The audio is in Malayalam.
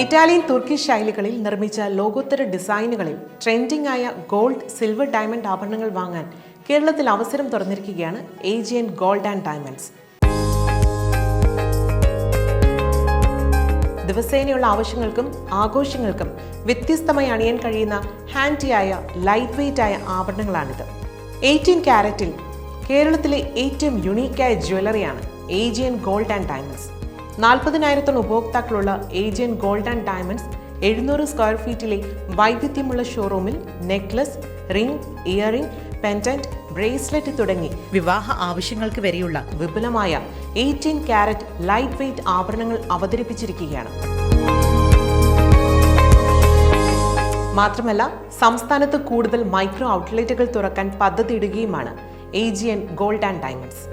ഇറ്റാലിയൻ തുർക്കി ശൈലികളിൽ നിർമ്മിച്ച ലോകോത്തര ഡിസൈനുകളിൽ ട്രെൻഡിംഗ് ആയ ഗോൾഡ് സിൽവർ ഡയമണ്ട് ആഭരണങ്ങൾ വാങ്ങാൻ കേരളത്തിൽ അവസരം തുറന്നിരിക്കുകയാണ് ഏജിയൻ ഗോൾഡ് ആൻഡ് ഡയമണ്ട്സ്. ദിവസേനയുള്ള ആവശ്യങ്ങൾക്കും ആഘോഷങ്ങൾക്കും വ്യത്യസ്തമായി അണിയാൻ കഴിയുന്ന ഹാൻഡിയായ ലൈറ്റ് വെയ്റ്റ് ആയ ആഭരണങ്ങളാണിത്. എയ്റ്റീൻ ക്യാരറ്റിൽ കേരളത്തിലെ ഏറ്റവും യുണീക്കായ ജ്വല്ലറിയാണ് ഏജിയൻ ഗോൾഡ് ആൻഡ് ഡയമണ്ട്സ്. നാൽപ്പതിനായിരത്തോളം ഉപഭോക്താക്കളുള്ള ഏജിയൻ ഗോൾഡ് ആൻഡ് ഡയമണ്ട്സ് എഴുന്നൂറ് സ്ക്വയർ ഫീറ്റിലെ വൈവിധ്യമുള്ള ഷോറൂമിൽ necklace ring earring pendant bracelet തുടങ്ങി വിവാഹ ആവശ്യങ്ങൾക്ക് വരെയുള്ള വിപുലമായ എയ്റ്റീൻ ക്യാരറ്റ് ലൈറ്റ് വെയ്റ്റ് ആഭരണങ്ങൾ അവതരിപ്പിച്ചിരിക്കുകയാണ്. മാത്രമല്ല സംസ്ഥാനത്ത് കൂടുതൽ മൈക്രോ ഔട്ട്ലെറ്റുകൾ തുറക്കാൻ പദ്ധതിയിടുകയുമാണ് ഏജിയൻ ഗോൾഡ് ആൻഡ് ഡയമണ്ട്സ്.